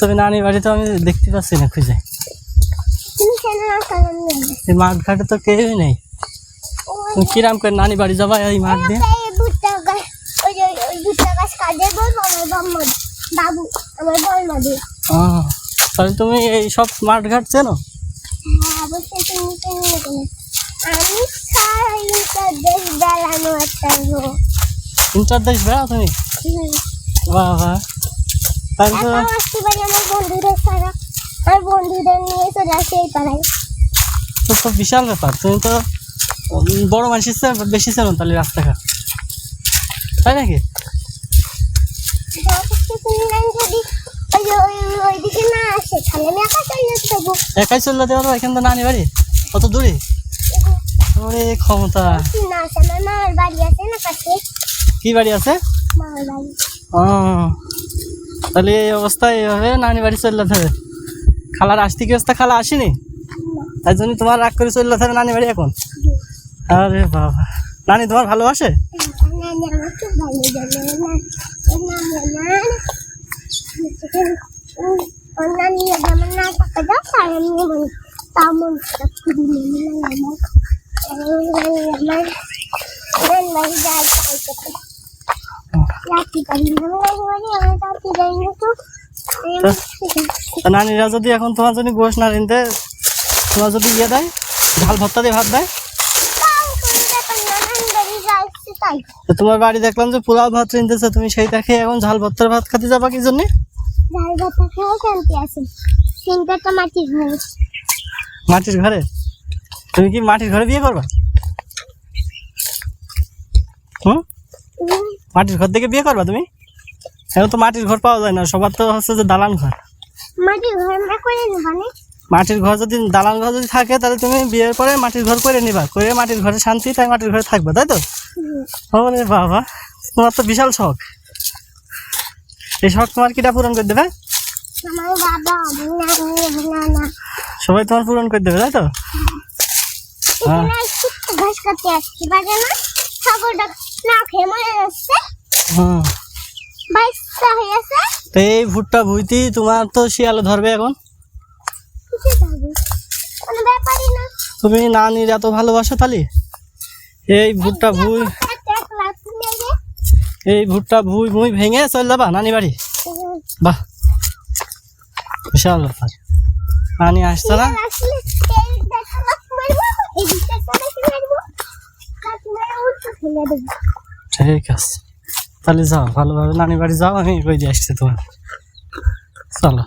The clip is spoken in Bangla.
তবে নানি বাড়ি তো আমি দেখতে পাচ্ছি না খুঁজে। এই মাঠ ঘাটে তো কেউই নেই। তুমি কিরাম করে নানি বাড়ি যাবা এই মাঠ দিয়ে? বাবু তাহলে তুমি এই সব মাঠ ঘাট চেনো? হ্যাঁ অবশ্যই তুমি কেন নেবে আমি সারা দেশ বেড়ানো একটা লোক তিন চার দেশ বেড়াও তুমি? বাহ বাহ। আসতে পারি আমার বন্ধুদের আমার বন্ধুদের নিয়ে চলে আসি এই পাড়ায় তো বিশাল ব্যাপার। তুমি তো বড় মানুষের চেয়ে বেশি চেনো তাহলে রাস্তাঘাট। তাই নাকি? চলে একাই চললে দেওয়া তো এখান তো নানি বাড়ি কত দূরে? ওরে ক্ষমতা। কি বাড়ি আছে? ও তাহলে এই অবস্থায় এইভাবে নানি বাড়ি চললে হবে। খালার আসতে কি অবস্থা, খালা আসেনি? তাই জন্য তোমার রাগ করে চললে হবে নানি বাড়ি এখন? আরে বাবা। নানি, তোমার ভালোবাসে? নানিরা যদি এখন তোমার জন্য গোশ না রিনতে তোমার যদি ইয়ে দেয় ঝাল ভর্তা দিয়ে ভাত দেয়? তোমার বাড়ি দেখলাম যে পোলাও ভাত রিনতেছে তুমি সেই দেখে এখন ঝাল ভর্তার ভাত খেতে যাবা কি জন্যে? ঝাল শান্তি আছে। সিনটা তো মাটির ঘরে। মাটির ঘরে? তুমি কি মাটির ঘরে বিয়ে করবা হুম মাটির ঘর থেকে বিয়ে করবা তুমি? এখন তো মাটির ঘর পাওয়া যায় না সবার তো হচ্ছে যে দালান ঘর। মাটির ঘর আমরা করে নেবা মাটির ঘর যদি দালান ঘর যদি থাকে তাহলে তুমি বিয়ের পরে মাটির ঘর করে নিবা করে মাটির ঘরে শান্তি তাই মাটির ঘরে থাকবে তাই তো? ওরে বাবা তোমার তো বিশাল শখ। এই শখ তোমার কিটা পূরণ করে দেবে? সবাই তোমার পূরণ করে দেবে তাই তো? হ্যাঁ। ঘাস কাটতে আসছি বাজে না? ছাগলটা না খেয়ে মরে যাচ্ছে হুম। বাইশটা হয়ে আছে তো এই ভুট্টা ভুইতেই তোমার তো শিয়ালে ধরবে এখন। কোনো ব্যাপারই না। তুমি নানির এত ভালোবাসো তাহলে এই ভুট্টা ভুই এই ভুট্টা ভুই ভুই ভেঙে চলে যাবা নানি বাড়ি। বাহ। বিশাল ব্যাপার। নানি আসছে না? তেল এই ঠিক আছে। তাহলে যাও ভালোভাবে নানি বাড়ি যাও আমি কই দিয়ে আসছি তোমার। চলো।